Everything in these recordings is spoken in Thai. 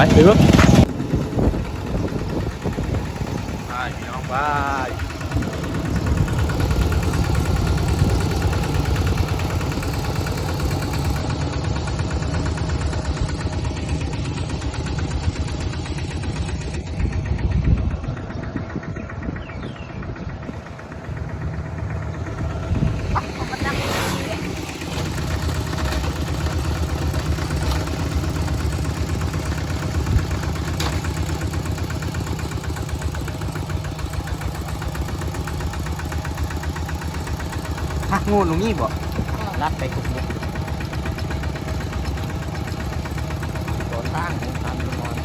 ช่ก็เลยกลับไปไปเบิ่งไปพี่น้องไป หัก งูตรงนี้บ่รัดไปกุกเนี่ยตอนข้างทำนอน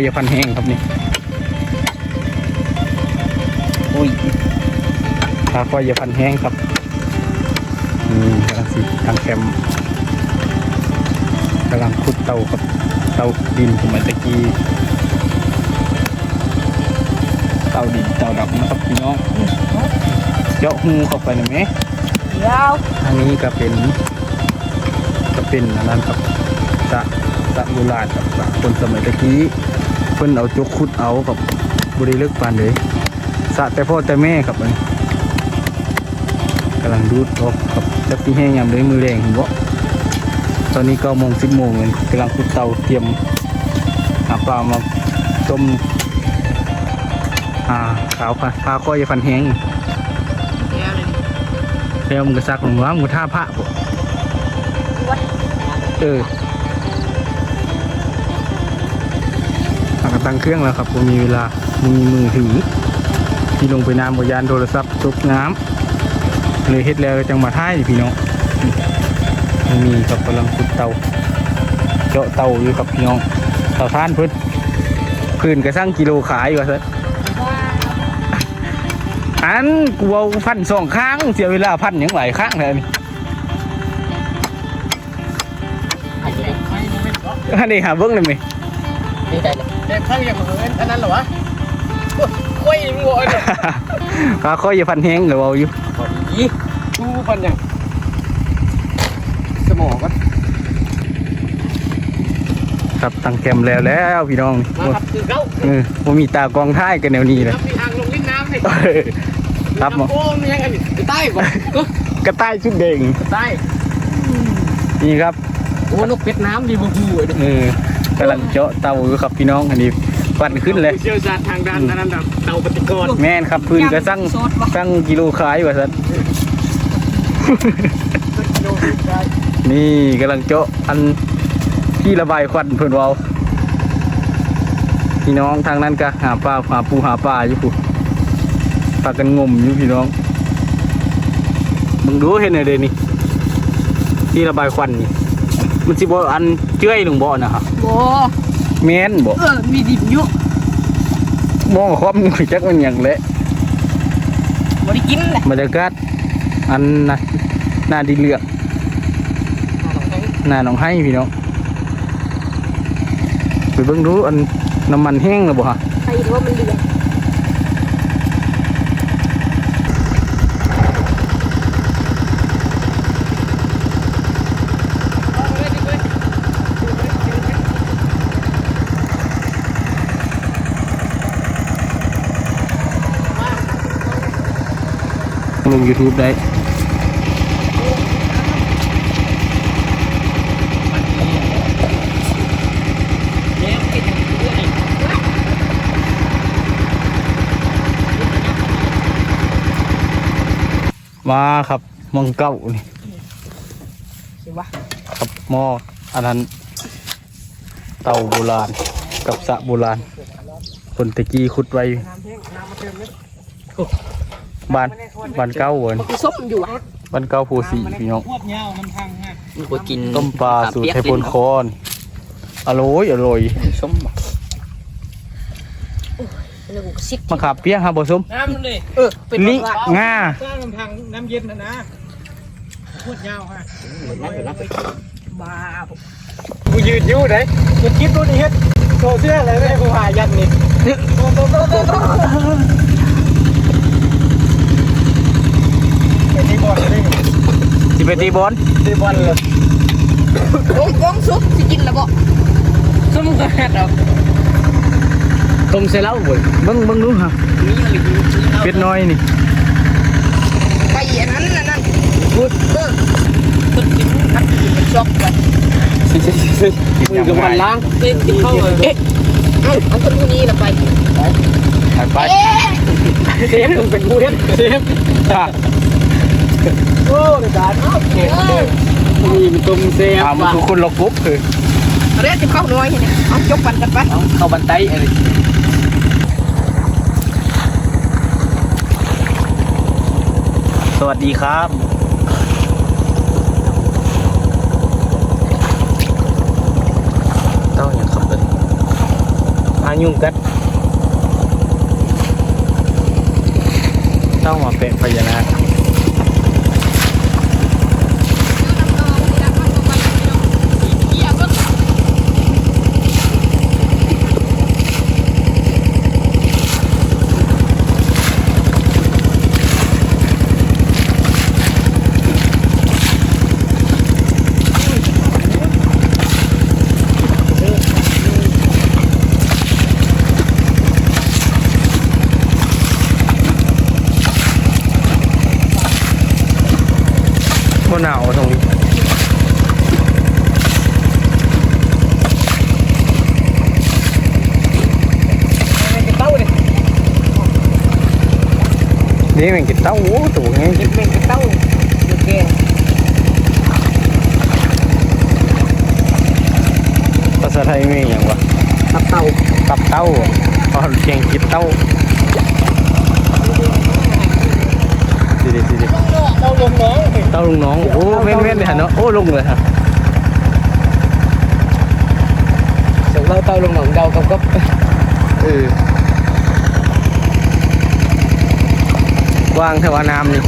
อยอย่าพันแห้งครับนี่โอ้ยปลาคอยอย่าพันแห้งครับนี่กำลังสิทางแคมป์กำลังขุดเตาครับเตาดินสมัยตะกี้เตาดินเตาดำนะครับพี่น้องเจาะหูเข้าไปหน่อยไหมยาวทางนี้ก็เป็นก็เป็นอันนั้นครับสระสระโบราณครับสระคนสมัยตะกี้เพิ่นเอาจกขุดเอากับบริเลิกปานเลยสระแต่พ่อแต่แม่ครับมันกำลังดูดออกครับจะปีแห้งยามเลยมือแรงเห็นบ่ตอนนี้เก้าโมงสิบโมงเลยกำลังขุดเตาเตรียมหาปลามาต้มอ่าขาวพาพาก้อยฟันแห้งแล้วเลยแล้วมึงก็ซักของว่ามึงก็ท่าพระบ่วัดเออ ตั้งเครื่องแล้วครับผมมีเวลามีมือถือ ที่ลงไปน้ำบยานโทรศัพท์ตกน้ำเลยเฮ็ดแล้วจังมาท้ายพี่น้องมีกับกำลังขุดเตาเจาะเตาอยู่กับพี่น้องเตาท่านพิ่นพื้นกระสั่งกิโลขายว่าซะอันกูเอาพันสองข้างเสียเวลาพันอย่างหลายข้างเลยนี่อันนี้หาเบิ้งเลยไหม ดีใจเลยเด็กข้างอย่างเหมือนอันนั้นเหรอวะคุยมึงวะเนี่ยปลาข้อยอย่าพันแห้งหรือเอาอยู่พอดีดูพันอย่างสมองก็ครับตั้งแคมป์แล้วแล้วพี่น้องมาครับคือเขาเออผมมีตากองท้ายกันแนวนี้เลยครับมีทางลงเล่นน้ำนี่ครับหมอโอ้มียังไงนี่ใต้บ่ก็กระต่ายชุดเด่งใต้นี่ครับโอ้นกเป็ดน้ำดีบูบูเลยเออ กำลังเจาะเตาอยู่ครับพี่น้องอันนี้ฟันขึ้นเลยเชี่ยวชาญทางด้านนั้นแบบเตาปฏิกรณ์แม่นครับพื้นก็สั่งสั่งกิโลขายว่าสันนี่กำลังเจาะอันที่ระบายควันเพื่อนเราพี่น้องทางนั้นก็หาปลาหาปูหาปลาอยู่ปุ๊ปลากันงมอยู่พี่น้องมึงดูเห็นไหมเดยวนี่ที่ระบายควันนี่ มันสิบ่อันเจ้ยลงบ่อนะครับโอ้แม่นบ่เออมีดิบอยู่มองความนจักมันอย่างเละบ่ได้กินเลยบรรยากาศอันน่ะหน้าดีเหลือกหน้าหนองให้พี่น้องไปเบิ่งดูอันน้ำมันแห้งแล้วบ่ฮะ ใครรู้ว่ามันเดือด ลง YouTube ได้มาครับมองเก้านี่สิวะครับหม้ออันนั้น เตาโบราณ กับสระโบราณคนตะกี้ขุดไว้น้ำแห้งน้ำมาเติมเลย บ้านบ้านเก้าเวินมันคือส้มอยู่อะบ้านเก้าโพสีพี่น้องควบเงาน้ำทางฮะมันก็กินต้มปลาสูตรไทยพลคอนอร่อยอร่อยส้มบ่แล้วกูซิกมะขามเปียกครับบ่ส้มน้ำเลยเออเป็นลิว่าง่าสร้างน้ำทางน้ำเย็นนะนะควบเงาฮะบ้ากูยืนอยู่ไหนอย่าคิดดูดิเฮ็ดโซเสื้ออะไรไม่ให้กูหายันนี่โตโตโตโตโตเป็นที่บอลเลย สิ ไปตีบอลที่บอลเลยโอ้ยกองซุปสิกินแล้วบ่ส้มกระแดดเอาต้มเสร็จแล้วเว้ยเบิ่งเบิ่งดูฮะเป็ดน้อยนี่ไปอันนั้นอันนั้นพูดเออต้นกินนักกินเป็นช็อกไปมือกับวันล้างเต้นเข้าเลยเอ๊ะเอาเอาคนผู้นี้ละไปไปเอ๊ะเซฟมึงเป็นผู้เล่นเซฟอะ โอ้ในการเอาเก็บเลยนี่มันต้มเซฟอ่ามันคือคนละกรุ๊ปคือเรียกจะเข้าน้อยเนี่ยเอาจบกันกันไปเข้าบันไดอะไรสวัสดีครับ เต้าอย่างขับเลยอายุ่งกัดเต้ามาเป็นพญานาค Dia yang kita tahu tu kan. Dia yang kita tahu. Okey. Pasal hari ini yang buat. Tak tahu. Tak tahu. Oh, yang kita tahu. Sini sini. Tao lùng nón. Tao lùng nón. Ô, men men hả nó. Ô lùng rồi hả? Sụn lâu tao lùng nón đâu công cấp. ừ. กว้างเทวานามนี่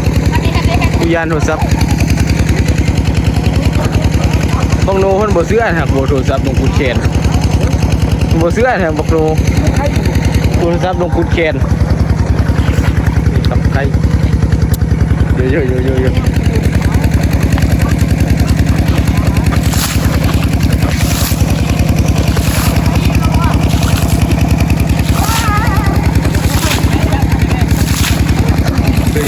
อุยานโทรศัพท์บางโนคนบ่เสื้อหักบ่โทรศัพท์ลงกุดเชนบ่เสื้อหักบักโนโทรศัพท์ลงกุดเชนตับไครเยอะๆๆๆ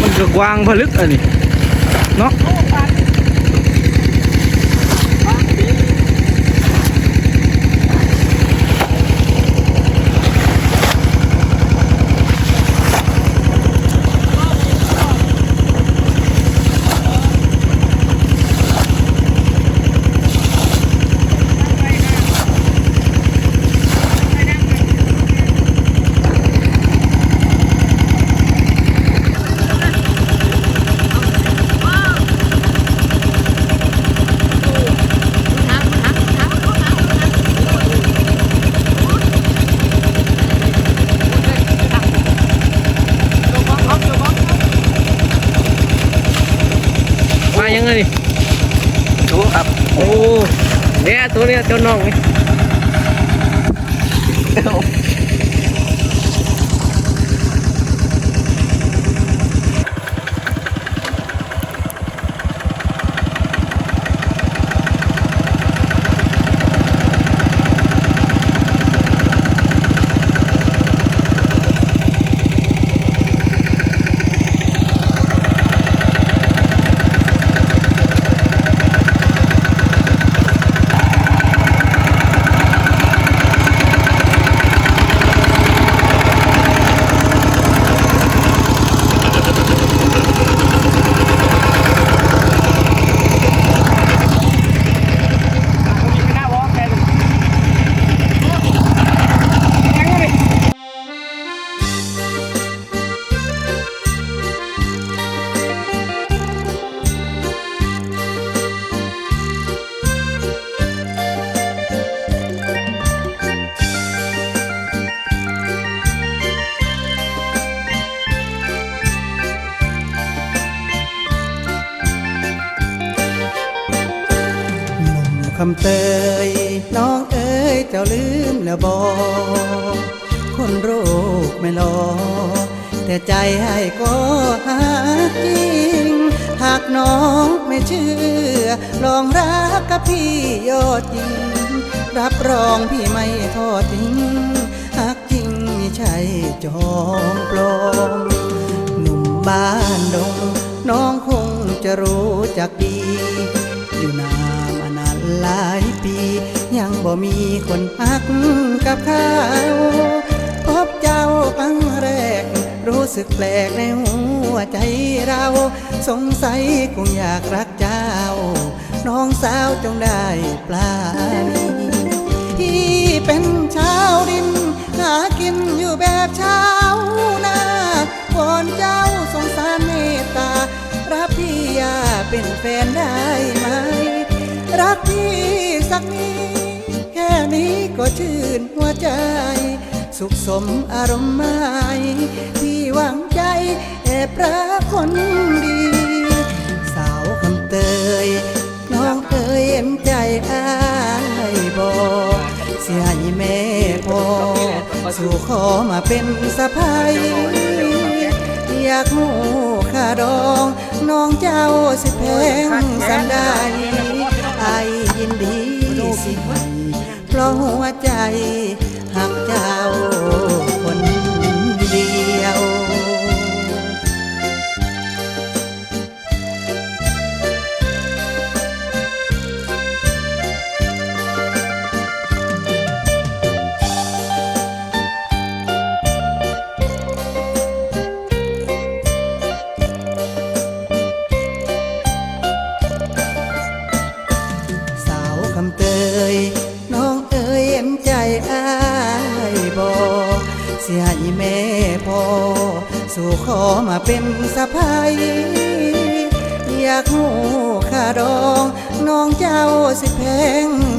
มันก็กว้างผลึกอันนี้เนาะ อะนี่ถูครับ โอ้เนี่ยตัวเนี้ยเจ้าน้องนี่ เตยน้องเอ๋ยเจ้าลืมแล้วบอคนโรคไม่รอ แต่ใจให้ก็หาจริง หากน้องไม่เชื่อ ลองรักกับพี่ยอดจริง รับรองพี่ไม่ทอดทิ้งหากจริงไม่ใช่จอมปลอมหนุ่มบ้านดง น้องคงจะรู้จักดี อยู่นามานาน หลายปี ยังบ่มีคนพักกับเขาพบเจ้าครั้งแรก รู้สึกแปลกในหัวใจเรา สงสัยคงอยากรักเจ้า น้องสาวจงได้ปลาที่เป็นชาวดิน หากินอยู่แบบชาวนาวอนเจ้าสงสารเมตตารับพี่ยาเป็นแฟนได้ไหม รักพี่สักนิดแค่นี้ก็ชื่นหัวใจ สุขสมอารมณ์ไม่ที่หวังใจแอบรักคนดี สาวคำเตยน้องเอ๋ยเห็นใจอ้ายบอกเสียให้แม่พอสู่ขอมาเป็นสะพายอยากหูค่าดอง น้องเจ้าสิแพงสันได้ ยยินดีสิให้เพราะหัวใจหักเจ้า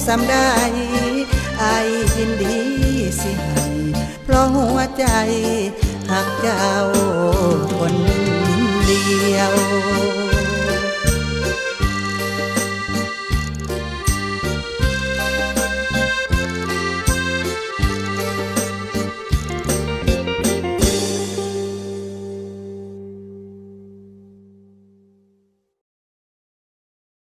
สำได้ไอายยินดีสิให้เพราะหัวใจหักเจ้าคนเดียว